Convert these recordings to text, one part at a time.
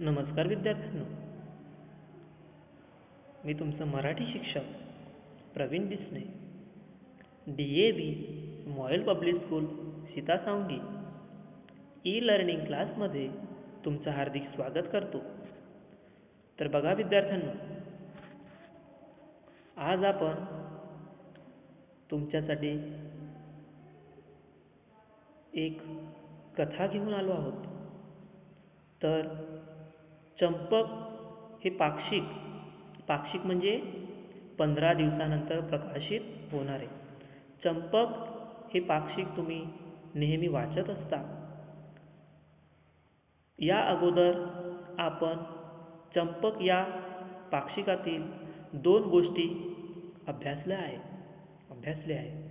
नमस्कार विद्यार्थ्यांनो. मी तुमचं मराठी शिक्षक Praveen Bisne. D A B MOIL public school Sita Sawangi E learning क्लासमध्ये तुमचं हार्दिक स्वागत करतो. तर बघा विद्यार्थ्यांनो आज आपण तुमच्यासाठी एक कथा घेऊन आलो आहोत. तर चंपक हे पाक्षिक. पाक्षिक म्हणजे पंधरा दिवसानंतर प्रकाशित होणारे. चंपक हे पाक्षिक तुम्ही नेहमी वाचत असता. या अगोदर आपण चंपक या पाक्षिकातील दोन गोष्टी अभ्यासल्या आहे अभ्यासल्या आहे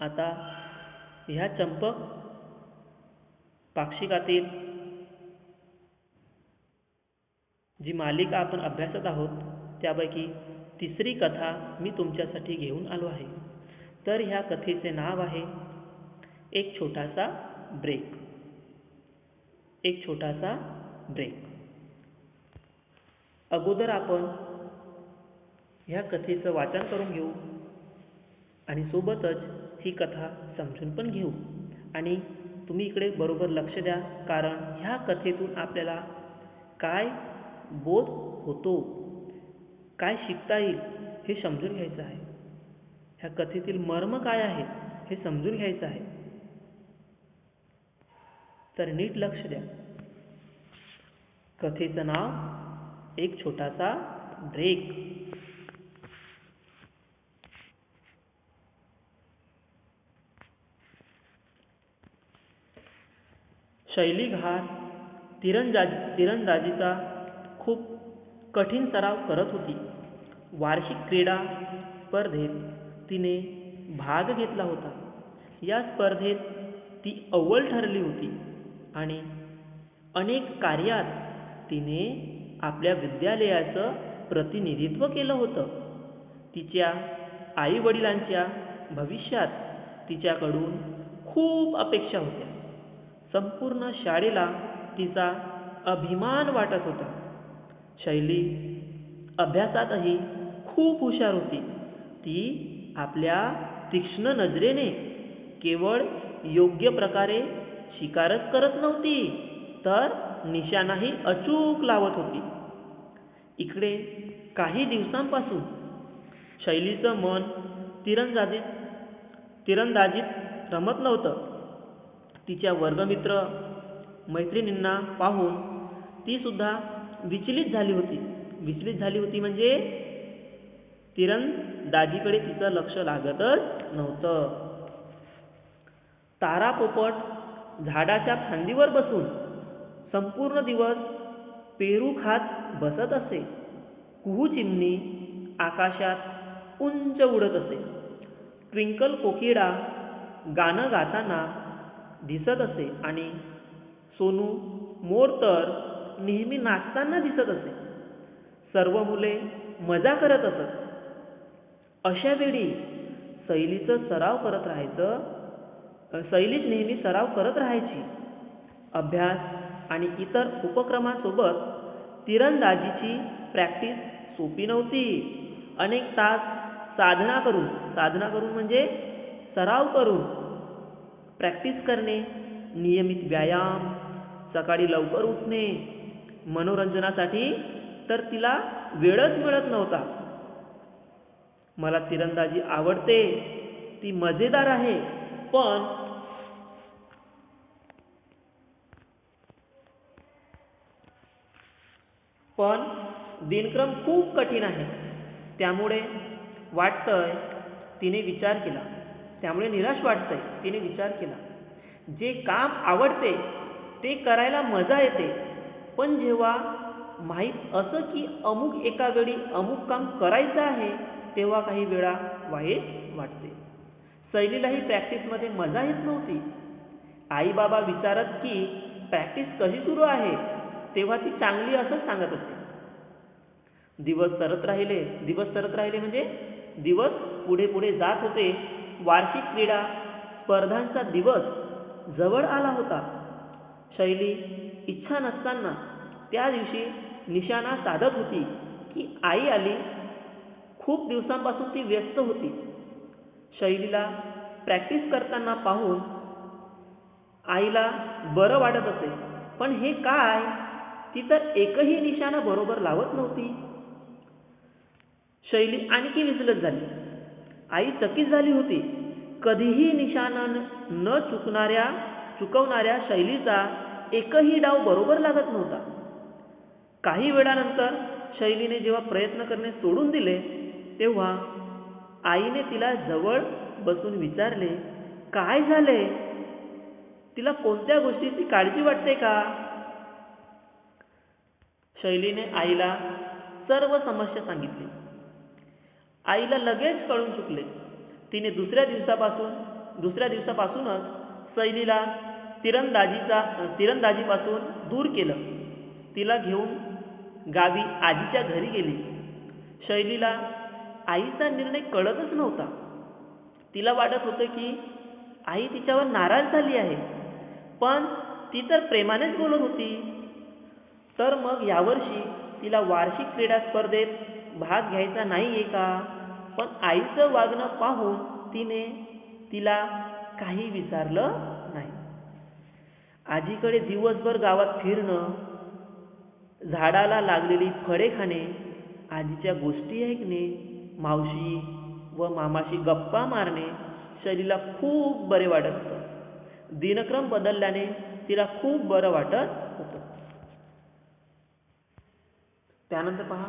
आता ह्या चंपक पाक्षिकातील जी मालिका आपण अभ्यासत आहोत त्यापैकी तिसरी कथा मी तुमच्यासाठी घेऊन आलो आहे. तर ह्या कथेचे नाव आहे एक छोटासा ब्रेक एक छोटासा ब्रेक अगोदर आपण ह्या कथेचं वाचन करून घेऊ आणि सोबतच ही कथा समजून पण घेऊ. आणि तुम्ही इकडे बरोबर लक्ष द्या कारण ह्या कथेतून आपल्याला काय बोध होतो. काय शिकता येईल हे समजून घ्यायचं आहे. ह्या कथेतील मर्म काय आहे हे समजून घ्यायचं आहे. तर नीट लक्ष द्या. कथेचं नाव एक छोटासा ब्रेक शैली घाट तिरंदाजी तिरंदाजीचा खूप कठीण सराव करत होती. वार्षिक क्रीडा स्पर्धेत तिने भाग घेतला होता. या स्पर्धेत ती अव्वल ठरली होती आणि अनेक कार्यात तिने आपल्या विद्यालयाचं प्रतिनिधित्व केलं होतं. तिच्या आईवडिलांच्या भविष्यात तिच्याकडून खूप अपेक्षा होत्या. संपूर्ण शाळेला तिचा अभिमान वाटत होता. शैली अभ्यासातही खूप हुशार होती. ती आपल्या तीक्ष्ण नजरेने केवळ योग्य प्रकारे शिकारच करत नव्हती तर निशाणाही अचूक लावत होती. इकडे काही दिवसांपासून शैलीचं मन तिरंदाजीत तिरंदाजीत रमत नव्हतं. तिच्या वर्गमित्र मैत्रिणींना पाहून तीसुद्धा विचलित झाली होती. विचलित झाली होती म्हणजे तिरंदाजीकडे तिचं लक्ष लागतच नव्हतं. तारा पोपट झाडाच्या फांदीवर बसून संपूर्ण दिवस पेरू खात बसत असे. कुहू चिमणी आकाशात उंच उडत असे. ट्विंकल कोकिडा गाणं गाताना दिसत असे आणि सोनू मोर तर नेहमी नाचताना दिसत असे सर्व मुले मजा करत असत. अशा वेळी शैलीचं सराव करत राहायचं शैलीत नेहमी सराव करत राहायची. अभ्यास आणि इतर उपक्रमासोबत तिरंदाजीची प्रॅक्टिस सोपी नव्हती. अनेक तास साधना करून साधना करून म्हणजे सराव करून प्रॅक्टिस करणे नियमित व्यायाम सकाळी लवकर उठणे मनोरंजनासाठी तर तिला वेळच मिळत नव्हता. मला तिरंदाजी आवडते. ती मजेदार आहे. पण पण दिनक्रम खूप कठीण आहे. त्यामुळे वाटतंय तिने विचार केला. त्यामुळे निराश वाटतंय तिने विचार केला. जे काम आवडते ते करायला मजा येते. पण जेव्हा माहीत असं की अमुक एका वेळी अमुक काम करायचं आहे तेव्हा काही वेळा वाईट वाटते. शैलीलाही प्रॅक्टिसमध्ये मजा येत नव्हती. आई बाबा विचारत की प्रॅक्टिस कशी सुरू आहे? तेव्हा ती चांगली असं सांगत असे दिवस सरत राहिले दिवस सरत राहिले म्हणजे दिवस पुढे पुढे जात होते. वार्षिक क्रीडा स्पर्धांचा दिवस जवळ आला होता. शैली इच्छा नसताना. त्या दिवशी निशाणा साधत होती की आई आली. खूप दिवसांपासून ती व्यस्त होती. शैलीला प्रॅक्टिस करताना पाहून आईला बरं वाटत असे. पण हे काय? ती तर एकही निशाणा बरोबर लावत नव्हती. शैली आणखी विचलत झाली. आई चकित झाली होती. कधीही निशाणा न चुकणाऱ्या चुकवणाऱ्या शैलीचा एकही डाव बरोबर लागत नव्हता. काही वेळानंतर शैलीने जेव्हा प्रयत्न करणे सोडून दिले तेव्हा आईने तिला जवळ बसून विचारले काय झाले? तिला कोणत्या गोष्टीची काळजी वाटते का? शैलीने आईला सर्व समस्या सांगितली. आईला लगेच कळून चुकले. तिने दुसऱ्या दिवसापासून दुसऱ्या दिवसापासूनच शैलीला तिरंदाजीचा तिरंदाजीपासून दूर केलं. तिला घेऊन गावी आजीच्या घरी गेली. शैलीला आईचा निर्णय कळतच नव्हता. तिला वाटत होतं की आई तिच्यावर नाराज झाली आहे. पण ती तर प्रेमानेच बोलत होती. तर मग यावर्षी तिला वार्षिक क्रीडा स्पर्धेत भाग घ्यायचा नाही आहे का? पण आईचं वागणं पाहून तिने तिला काही विचारलं? आजीकडे दिवसभर गावात फिरणं झाडाला लागलेली फळे खाणे आजीच्या गोष्टी ऐकणे मावशी व मामाशी गप्पा मारणे शैलीला खूप बरे वाटत होतं. दिनक्रम बदलल्याने तिला खूप बरं वाटत होतं. त्यानंतर पहा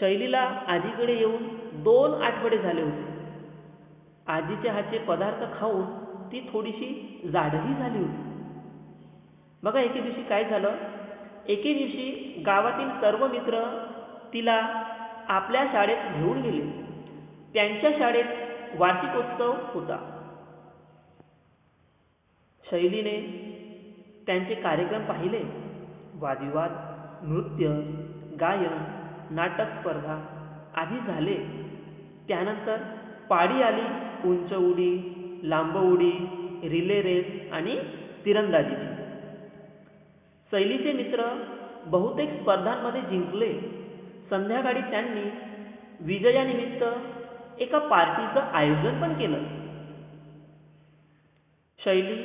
शैलीला आजीकडे येऊन दोन आठवडे झाले होते. आजीच्या हातचे पदार्थ खाऊन ती थोडीशी जाडही झाली होती. बघा एके दिवशी काय झालं? एके दिवशी गावातील सर्व मित्र तिला आपल्या शाळेत घेऊन गेले. त्यांच्या शाळेत वार्षिकोत्सव होता. शैलीने त्यांचे कार्यक्रम पाहिले. वादविवाद नृत्य गायन नाटक स्पर्धा आधी झाले. त्यानंतर पाडी आली उंच उडी लांब उडी रिले रेस आणि तिरंदाजीची. शैलीचे मित्र बहुतेक स्पर्धांमध्ये जिंकले. संध्याकाळी त्यांनी विजयानिमित्त एका पार्टीचं आयोजन पण केलं. शैली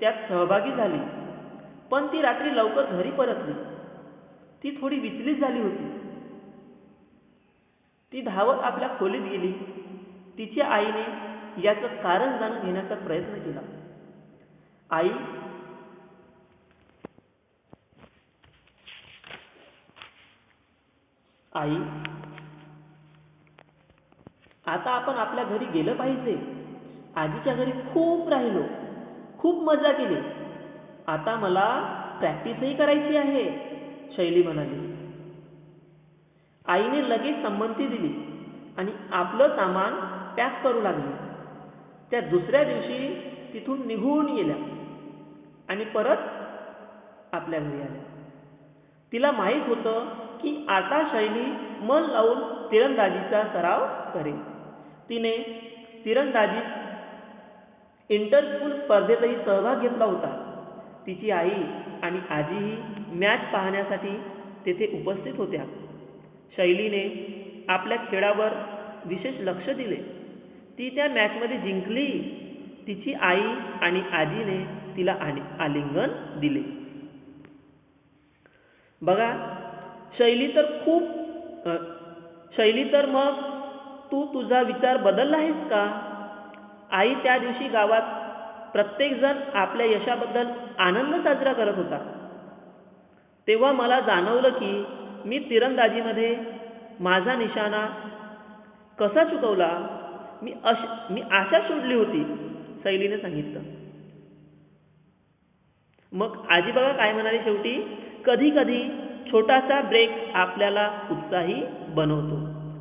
त्यात सहभागी झाली पण ती रात्री लवकर घरी परतली. ती थोडी विचलित झाली होती. ती धावत आपल्या खोलीत गेली. तिच्या आईने याचं कारण जाणून घेण्याचा प्रयत्न केला. आई आई आता आपण आपल्या घरी गेलं पाहिजे. आजीच्या घरी खूप राहिलो खूप मजा केली. आता मला प्रॅक्टिसही करायची आहे शैली म्हणाली. आईने लगेच संमती दिली आणि आपलं सामान पॅक करू लागली. त्या दुसऱ्या दिवशी तिथून निघून गेल्या आणि परत आपल्या घरी आल्या. तिला माहीत होतं की आता शैली मन लावून तिरंदाजीचा सराव करेल. तिने तिरंदाजीत इंटरस्कूल स्पर्धेतही सहभाग घेतला होता. तिची आई आणि आजीही मॅच पाहण्यासाठी तेथे उपस्थित होत्या. शैलीने आपल्या खेळावर विशेष लक्ष दिले. ती त्या मॅचमध्ये जिंकली. तिची आई आणि आजीने तिला आलिंगन दिले. बघा शैली तर खूप शैली तर मग तू तुझा विचार बदलला आहेस का? आई त्या दिवशी गावात प्रत्येकजण आपल्या यशाबद्दल आनंद साजरा करत होता. तेव्हा मला जाणवलं की मी तिरंदाजीमध्ये माझा निशाणा कसा चुकवला मी अश मी आशा सोडली होती शैलीने सांगितलं. मग आजी काय म्हणाले शेवटी कधी कधी छोटासा ब्रेक आपल्याला उत्साही बनवतो.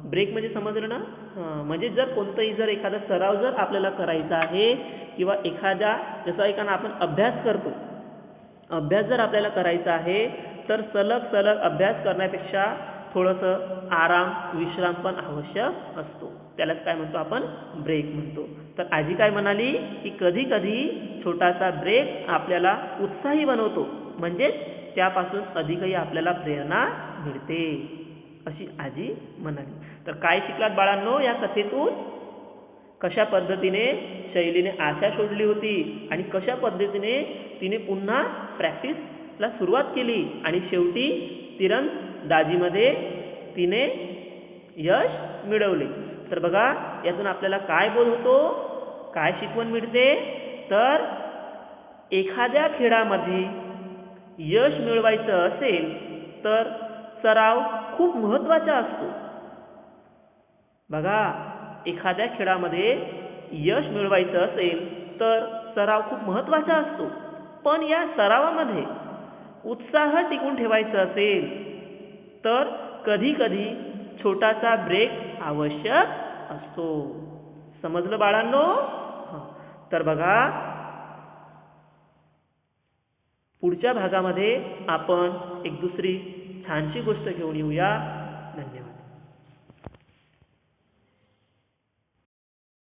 ब्रेक म्हणजे समजलं ना? हां म्हणजे जर कोणतंही जर एखादा सराव जर आपल्याला करायचा आहे किंवा एखादा जसं एखादा आपण अभ्यास करतो. अभ्यास जर आपल्याला करायचा आहे तर सलग सलग अभ्यास करण्यापेक्षा थोडंसं आराम विश्राम पण आवश्यक असतो. त्यालाच काय म्हणतो आपण? ब्रेक म्हणतो. तर आजी काय म्हणाली? की कधी कधी छोटासा ब्रेक आपल्याला उत्साही बनवतो. म्हणजेच त्यापासून अधिकही आपल्याला प्रेरणा मिळते अशी आजी म्हणाली. तर काय शिकलात बाळांनो या कथेतून? कशा पद्धतीने शैलीने आशा शोधली होती आणि कशा पद्धतीने तिने पुन्हा प्रॅक्टिसला सुरुवात केली आणि शेवटी तिरंदाजीमध्ये तिने यश मिळवले. तर बघा यातून आपल्याला काय बोध होतो? काय शिकवण मिळते? तर एखाद्या खेळामध्ये यश मिळवायचं असेल तर सराव खूप महत्त्वाचा असतो. बघा एखाद्या खेळामध्ये यश मिळवायचं असेल तर सराव खूप महत्त्वाचा असतो. पण या सरावामध्ये उत्साह टिकून ठेवायचा असेल तर कधी कधी छोटासा ब्रेक आवश्यक असतो. समजलं बाळांनो? तर बघा पुढच्या भागामध्ये आपण एक दुसरी छानशी गोष्ट घेऊन येऊया. धन्यवाद.